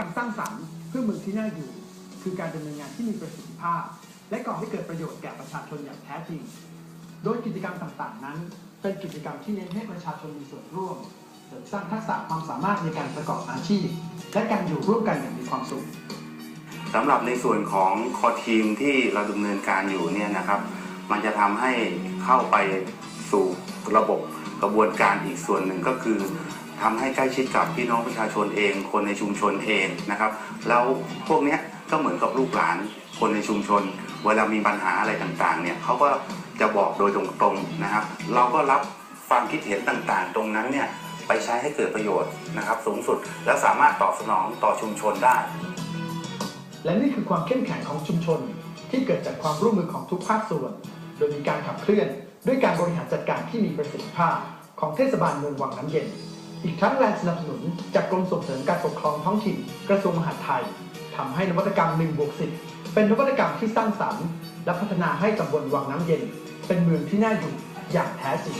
การสร้างสรรค์เพื่อเมืองที่น่าอยู่ คือการดำเนินงานที่มีประสิทธิภาพ และก่อให้เกิดประโยชน์แก่ประชาชนอย่างแท้จริง โดยกิจกรรมต่างๆ นั้น เป็นกิจกรรมที่เน้นให้ประชาชนมีส่วนร่วมเสริมสร้างทักษะความสามารถในการประกอบอาชีพ และการอยู่ร่วมกันอย่างมีความสุขสำหรับในส่วนของคอทีมที่เราดำเนินการอยู่เนี่ยนะครับ มันจะทำให้เข้าไปสู่ระบบ กระบวนการอีกส่วนหนึ่งก็คือทำให้ใกล้ชิดกับพี่น้องประชาชนเอง คนในชุมชนเองนะครับ แล้วพวกเนี้ยก็เหมือนกับลูกหลานคนในชุมชน เวลามีปัญหาอะไรต่างๆเนี่ยเขาก็จะบอกโดยตรงๆนะครับ เราก็รับความคิดเห็นต่างๆ ตรงนั้นเนี่ยไปใช้ให้เกิดประโยชน์นะครับ สูงสุดและสามารถตอบสนองต่อชุมชนได้ และนี่คือความเข้มแข็งของชุมชน ที่เกิดจากความร่วมมือของทุกภาคส่วน โดยมีการขับเคลื่อนด้วยการบริหารจัดการที่มีประสิทธิภาพของเทศบาลเมืองวังน้ำเย็น อีกทั้งแรงสนับสนุนจากกรมส่งเสริมการปกครองท้องถิ่นกระทรวงมหาดไทยทำให้นวัตกรรม1บวก10 เป็นนวัตกรรมที่สร้างสรรค์ และพัฒนาให้ตำบลวังน้ำเย็น เป็นเมืองที่น่าอยู่อย่างแท้จริง